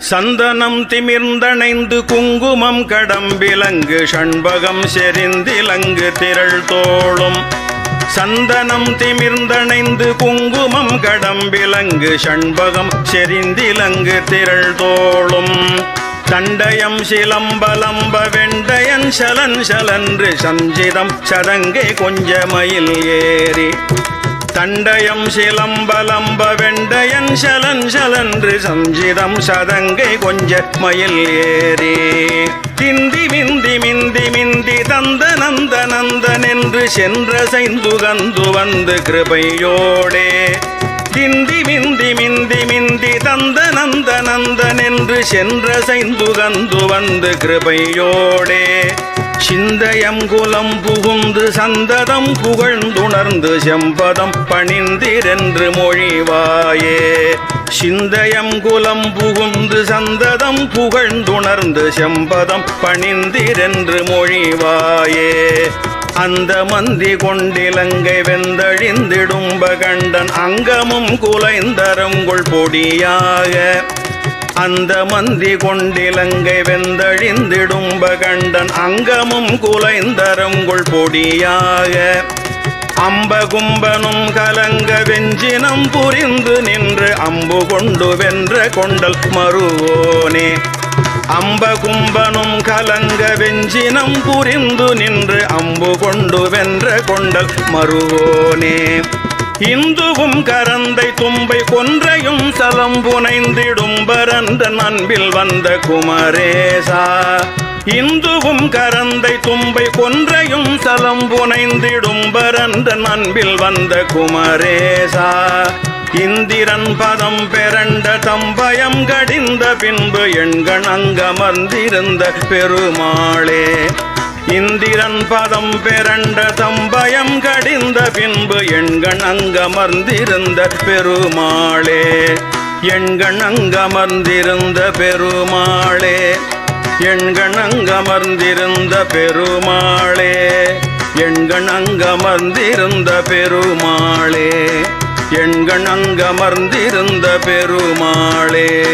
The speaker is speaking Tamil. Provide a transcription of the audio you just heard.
சந்தனம் திமிர்ந்தணைந்து குங்குமம் கடம்பிலங்கு ஷண்பகம் செறிந்திலங்கு திரள் தோளும். சந்தனம் திமிர்ந்தணைந்து குங்குமம் கடம்பிலங்கு ஷண்பகம் செறிந்திலங்கு திரள் தோளும். தண்டயம் சிலம்பலம்ப வெண்டயன் சலன் சலன்று சஞ்சிதம் சதங்கை கொஞ்சமயில் ஏறி. தண்டயம் சிலம்பலம்ப வெண்டயன் சலன் சலன்று சஞ்சிதம் சதங்கை கொஞ்ச மயில் ஏறி. திந்தி மிந்தி மிந்தி மிந்தி தந்த நந்த நந்தன் என்று சென்ற சைந்து கந்து வந்து கிருபையோடே. திந்தி மிந்தி மிந்தி மிந்தி தந்த நந்த நந்தன் என்று சென்ற சைந்து கந்து வந்து கிருபையோடே. சிந்தயம் குலம் புகுந்து சந்ததம் புகழ்ந்துணர்ந்து செம்பதம் பணிந்திரென்று மொழிவாயே. சிந்தயம் குலம் புகுந்து சந்ததம் புகழ்ந்துணர்ந்து செம்பதம் பணிந்திரென்று மொழிவாயே. அந்த மந்தி கொண்டிலங்கை வெந்தழிந்திடும்ப கண்டன் அங்கமும் குலைந்தரங்குள் பொடியாக. அந்த மந்தி கொண்டிலங்கை வெந்தழிந்திடும்ப கண்டன் அங்கமும் குலைந்தரங்குள் பொடியாக அம்பகும்பனும் கலங்க வெஞ்சினம் புரிந்து நின்று அம்பு கொண்டு வென்ற கொண்டல் மறுவோனே. அம்பகும்பனும் கலங்க வெஞ்சினம் புரிந்து நின்று அம்பு கொண்டு வென்ற கொண்டல் மறுவோனே. இந்துவும் கரந்தை தும்பை கொன்றையும் சலம் புனைந்திடும் பரந்த அன்பில் வந்த குமரேசா. இந்துவும் கரந்தை தும்பை கொன்றையும் சலம் புனைந்திடும் பரந்த அன்பில் வந்த குமரேசா. இந்திரன் பதம் பெறண்ட தம்பயம் கடிந்த பின்பு எண்கண் அங்கமர்ந்திருந்த பெருமாளே. இந்திரன் பதம் பெரண்ட தம்பயம் கடிந்த பின்பு எண்கண் அங்கமர்ந்திருந்த பெருமாளே. எண்கண் அங்கமர்ந்திருந்த பெருமாளே. எண்கண் அங்கமர்ந்திருந்த பெருமாளே. எண்கண் அங்கமர்ந்திருந்த பெருமாளே. எண்கண் அங்கமர்ந்திருந்த பெருமாளே.